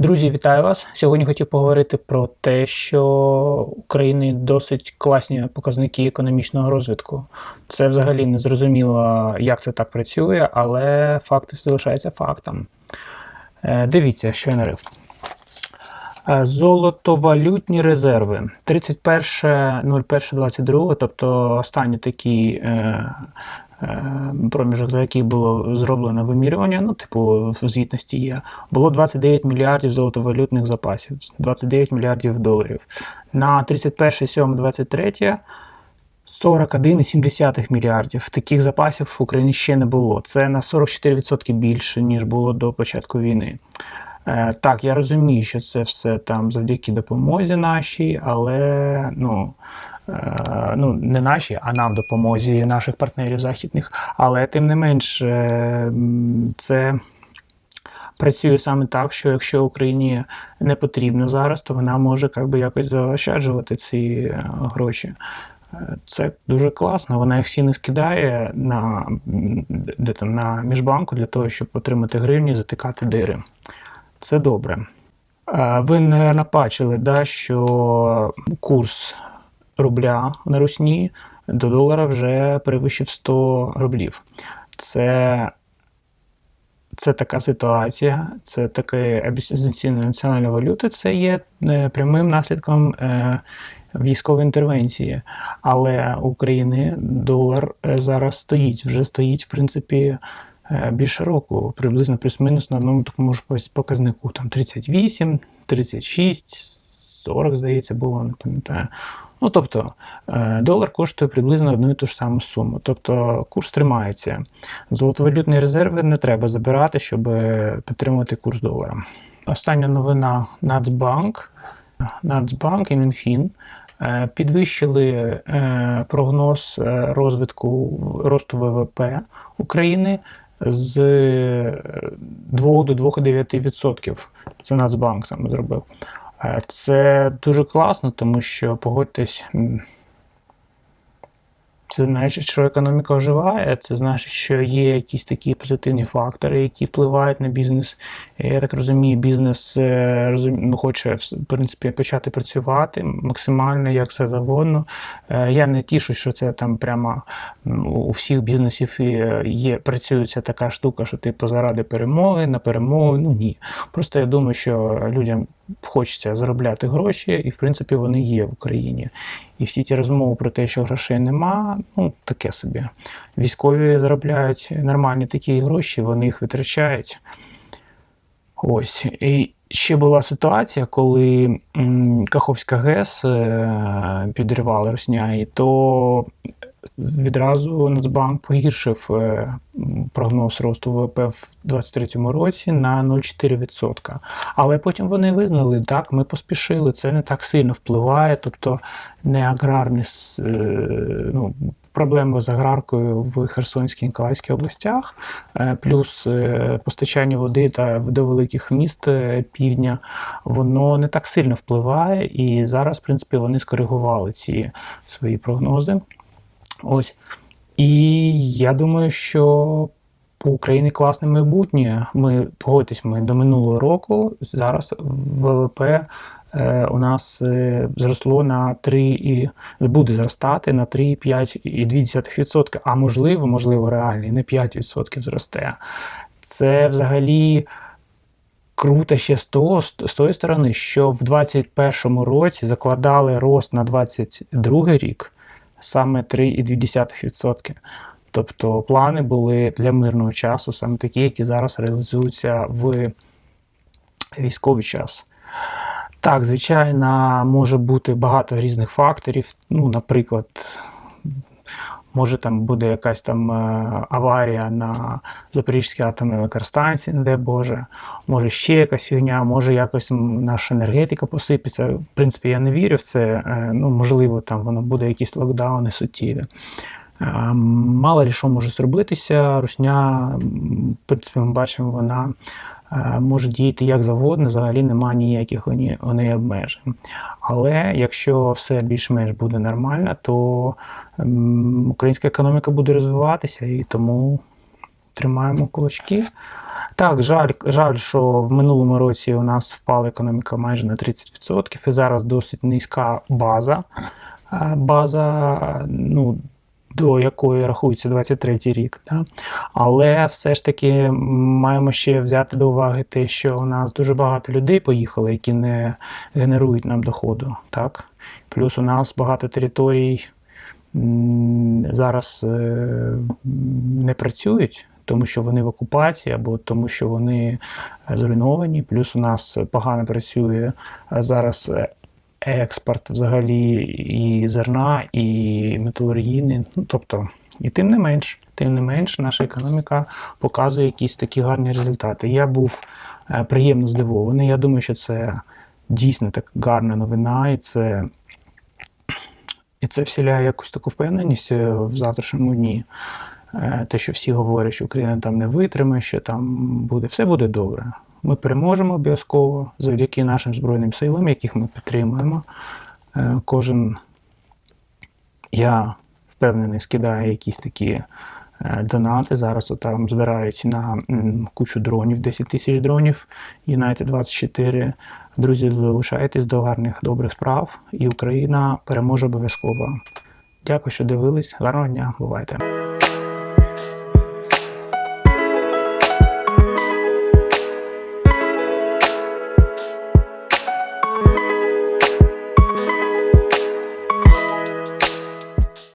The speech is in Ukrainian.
Друзі, вітаю вас! Сьогодні хотів поговорити про те, що в Україні досить класні показники економічного розвитку. Це взагалі не зрозуміло, як це так працює, але факти залишаються фактом. Е, Дивіться, що я нарив. Е, Золотовалютні резерви 31.01.22, тобто останній такий е, е, проміжок, за який було зроблено вимірювання, ну, типу, в звітності є, було 29 мільярдів золотовалютних запасів, 29 мільярдів доларів. На 31.07.23 41,7 мільярдів. Таких запасів в Україні ще не було. Це на 44% більше, ніж було до початку війни. Е, Так, я розумію, що це все там завдяки допомозі нашій, але ну, е, ну не нашій, а нам допомозі наших партнерів західних. Але тим не менш, е, це працює саме так, що якщо Україні не потрібно зараз, то вона може би, якось заощаджувати ці е, гроші. Е, Це дуже класно. Вона їх всі не скидає на, де там, на міжбанку для того, щоб отримати гривні, затикати дири. Це добре. Е, Ви, мабуть, бачили, да, що курс рубля на Русні до долара вже перевищив 100 рублів. Це, це така ситуація, це таке обіцяння національної валюти, це є е, прямим наслідком е, військової інтервенції. Але України долар е, зараз стоїть, вже стоїть, в принципі, більше року, приблизно плюс-мінус на одному такому ж показнику. Там 38, 36, 40, здається, було, не пам'ятаю. Ну, тобто, е, долар коштує приблизно одну і ту ж саму суму. Тобто курс тримається. Золотовалютні резерви не треба забирати, щоб підтримувати курс долара. Остання новина Нацбанк. Нацбанк і Мінфін е, підвищили е, прогноз розвитку росту ВВП України з 2 до 2,9%. Це Нацбанк саме зробив. Е, Це дуже класно, тому що погодьтесь. Це значить, що економіка оживає, це значить, що є якісь такі позитивні фактори, які впливають на бізнес. Я так розумію, бізнес е, ну, хоче в принципі почати працювати максимально, як все завгодно. Е, Я не тішу, що це там прямо у всіх бізнесів є працюється така штука, що типу заради перемоги на перемогу. Ну ні. Просто я думаю, що людям хочеться заробляти гроші, і в принципі вони є в Україні. І всі ті розмови про те, що грошей нема, ну таке собі. Військові заробляють нормальні такі гроші, вони їх витрачають. Ось. І ще була ситуація, коли Каховська ГЕС е, підривали росняї, то відразу Нацбанк погіршив е, прогноз росту ВВП в 2023 році на 0,4%. Але потім вони визнали, так, ми поспішили, це не так сильно впливає, тобто не аграрні е, ну, проблеми з аграркою в Херсонській і Ніколаївській областях, е, плюс постачання води та до великих міст півдня, воно не так сильно впливає, і зараз, в принципі, вони скоригували ці свої прогнози. Ось. І я думаю, що по Україні класне майбутнє. Ми погодьтесь, ми до минулого року зараз ВВП е, у нас е, зросло на 3 і буде зростати на 3,5,2%, а можливо, можливо, реально, і не 5% зросте. Це взагалі круто ще з, того, з тої сторони, що в 2021 році закладали рост на 2022 рік саме 3,2%. Тобто плани були для мирного часу, саме такі, які зараз реалізуються в військовий час. Так, звичайно, може бути багато різних факторів. Ну, наприклад, може там буде якась там е, аварія на Запорізькій атомній електростанції, не дай Боже, може ще якась фігня, може якось наша енергетика посипеться. В принципі, я не вірю в це. Е, Ну, можливо, там воно буде якісь локдауни суттєві. Е, Мало ли що може зробитися. Русня, в принципі, ми бачимо, вона може діяти як завгодно, взагалі немає ніяких неї- обмежень. Але якщо все більш-менш буде нормально, то українська економіка буде розвиватися і тому тримаємо кулачки. Так, жаль, жаль, що в минулому році у нас впала економіка майже на 30%, і зараз досить низька база. База, ну, до якої рахується 23 рік. Да? Але все ж таки маємо ще взяти до уваги те, що у нас дуже багато людей поїхали, які не генерують нам доходу. Так? Плюс у нас багато територій зараз е, не працюють, тому що вони в окупації або тому, що вони е, зруйновані. Плюс у нас погано працює е, зараз експорт взагалі і зерна, і металургійний. Ну, тобто, і тим не менш, тим не менш, наша економіка показує якісь такі гарні результати. Я був е, приємно здивований. Я думаю, що це дійсно так гарна новина, і це і це вселяє якусь таку впевненість е, в завтрашньому дні. Е, Те, що всі говорять, що Україна там не витримає, що там буде, все буде добре. Ми переможемо обов'язково завдяки нашим Збройним силам, яких ми підтримуємо. Е, Кожен, я впевнений, скидає якісь такі е, донати. Зараз там збирають на кучу дронів, 10 тисяч дронів, United 24. Друзі, долучайтесь до гарних добрих справ, і Україна переможе обов'язково. Дякую, що дивились. Гарного дня, бувайте.